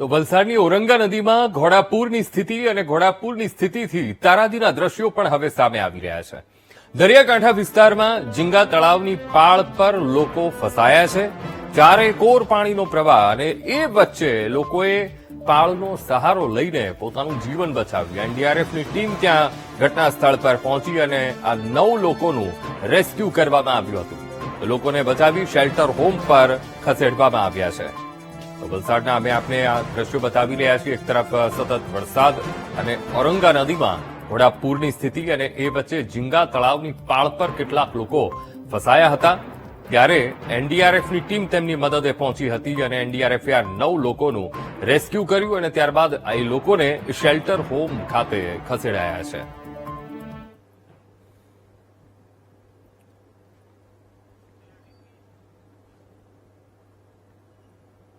તો વલસાડની ઔરંગા નદીમાં ઘોડાપુરની સ્થિતિ અને ઘોડાપુરની સ્થિતિથી તારાજીના દ્રશ્યો પણ હવે સામે આવી રહ્યા છે. દરિયાકાંઠા વિસ્તારમાં ઝીંગા તળાવની પાળ પર લોકો ફસાયા છે. ચારે કોર પાણીનો પ્રવાહ અને એ વચ્ચે લોકોએ પાળનો સહારો લઈને પોતાનું જીવન બચાવ્યું. એનડીઆરએફની ટીમ ત્યાં ઘટના સ્થળ પર પહોંચી અને આ નવ લોકોનું રેસ્ક્યુ કરવામાં આવ્યું હતું. લોકોને બચાવી શેલ્ટર હોમ પર ખસેડવામાં આવ્યા છે. વલસાડના અમે આપને આ દ્રશ્યો બતાવી રહ્યા છીએ. એક તરફ સતત વરસાદ અને ઔરંગા નદીમાં ઘોડાપૂરની સ્થિતિ અને એ વચ્ચે ઝીંગા તળાવની પાળ પર કેટલાક લોકો ફસાયા હતા. ત્યારે એનડીઆરએફની ટીમ તેમની મદદે પહોંચી હતી અને એનડીઆરએફે આ નવ લોકોનું રેસ્ક્યુ કર્યું અને ત્યારબાદ એ લોકોને શેલ્ટર હોમ ખાતે ખસેડાયા છે.